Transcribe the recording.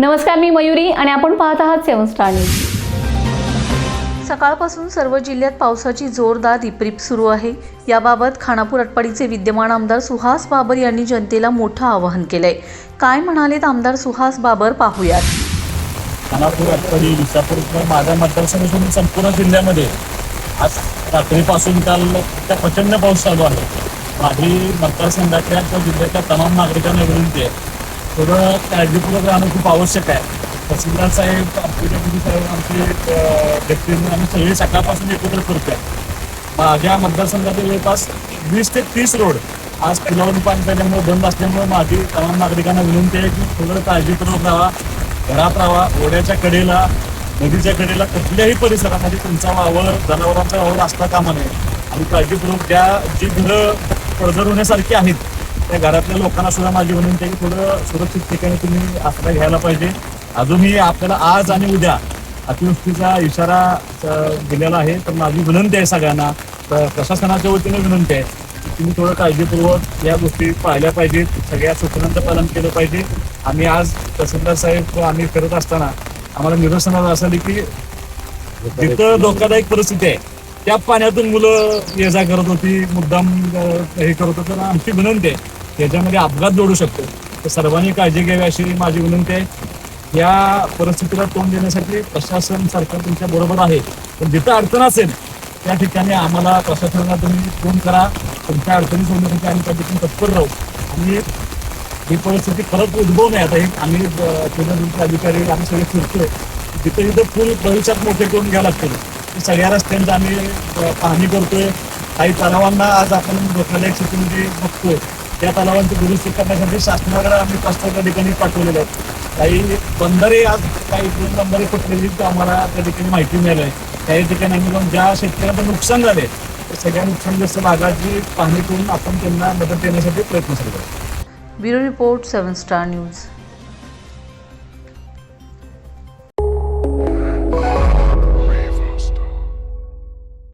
नमस्कार मी मयुरी आणि आपण पाहत आहात सेवन स्टार न्यूज. सकाळपासून सर्व जिल्ह्यात पावसाची जोरदार रिपरिप सुरू आहे. याबाबत खानापूर अटपाडीचे विद्यमान आमदार सुहास बाबर यांनी जनतेला मोठं आवाहन केलंय. काय म्हणालेत आमदार सुहास बाबर पाहूयात. खानापूर अटपडी विसापूर माझ्या मतदारसंघातून संपूर्ण जिल्ह्यामध्ये आज रात्रीपासून काल त्या प्रचंड पाऊस चालू आहे. माझी मतदारसंघातल्या किंवा जिल्ह्यातल्या तमाम नागरिकांना विनंती आहे. थोडं काळजीपूर्वक राहणं खूप आवश्यक आहे. तहसीलदार साहेब आमचे साहेब आमचे डेप्युटी आम्ही सगळे सकाळपासून एकत्र करतोय. माझ्या मतदारसंघातील जवळपास वीस ते तीस रोड आज पुलावर पाणी झाल्यामुळे बंद असल्यामुळे माझी तमाम नागरिकांना विनंती आहे की थोडं काळजीपूर्वक राहा घरात राहा ओढ्याच्या कडेला नदीच्या कडेला कुठल्याही परिसरामध्ये तुमचा वावर जनावरांचा वावर असता कामा नये. आणि काळजीपूर्वक त्या जी घरं पडझर होण्यासारखी आहेत त्या घरातल्या लोकांना सुद्धा माझी विनंती आहे की थोडं सुरक्षित ठिकाणी तुम्ही आसरा घ्यायला पाहिजे. अजूनही आपल्याला आज आणि उद्या अतिवृष्टीचा इशारा दिलेला आहे. तर माझी विनंती आहे सगळ्यांना. प्रशासनाच्या वतीने विनंती आहे की तुम्ही थोडं काळजीपूर्वक या गोष्टी पाहिल्या पाहिजेत सगळ्या सूचनांचं पालन केलं पाहिजे. आम्ही आज तहसीलदार साहेब आम्ही करत असताना आम्हाला निदर्शनाला असं की जिथं धोकादायक परिस्थिती आहे त्या पाण्यातून मुलं ये जा करत होती मुद्दाम हे करत होतं. आमची विनंती आहे त्याच्यामध्ये अपघात जोडू शकतो. तर सर्वांनी काळजी घ्यावी अशी माझी विनंती आहे. या परिस्थितीला तोंड देण्यासाठी प्रशासन सरकार तुमच्या बरोबर आहे. पण जिथं अडचण असेल त्या ठिकाणी आम्हाला प्रशासनाला तुम्ही फोन करा. तुमच्या अडचणी सोडण्यासाठी आम्ही त्या ठिकाणी तत्पर राहू. आणि ही परिस्थिती परत उद्भवू नये. आता हे आम्ही केंद्र अधिकारी आम्ही सगळे फिरतोय. तिथे जिथे पूल भविष्यात मोठे करून घ्यावं लागतील सगळ्या रस्त्यांचं आम्ही पाहणी करतोय. काही तलावांना आज आपण धोकादायक शेतीमध्ये बघतोय. त्या तलावांची दुरुस्ती करण्यासाठी शासनाकडे आम्ही पाच ठिकाणी पाठवलेले आहेत. काही बंदरे आज काही दोन बंधारे फुटलेली आम्हाला त्या ठिकाणी माहिती मिळाली आहे. काही ठिकाणी आम्ही जाऊन ज्या शेतकऱ्यांचं नुकसान झाले त्या सगळ्या नुकसानग्रस्त भागाची पाहणी करून आपण त्यांना मदत देण्यासाठी प्रयत्न करतो. Bureau report seven star news.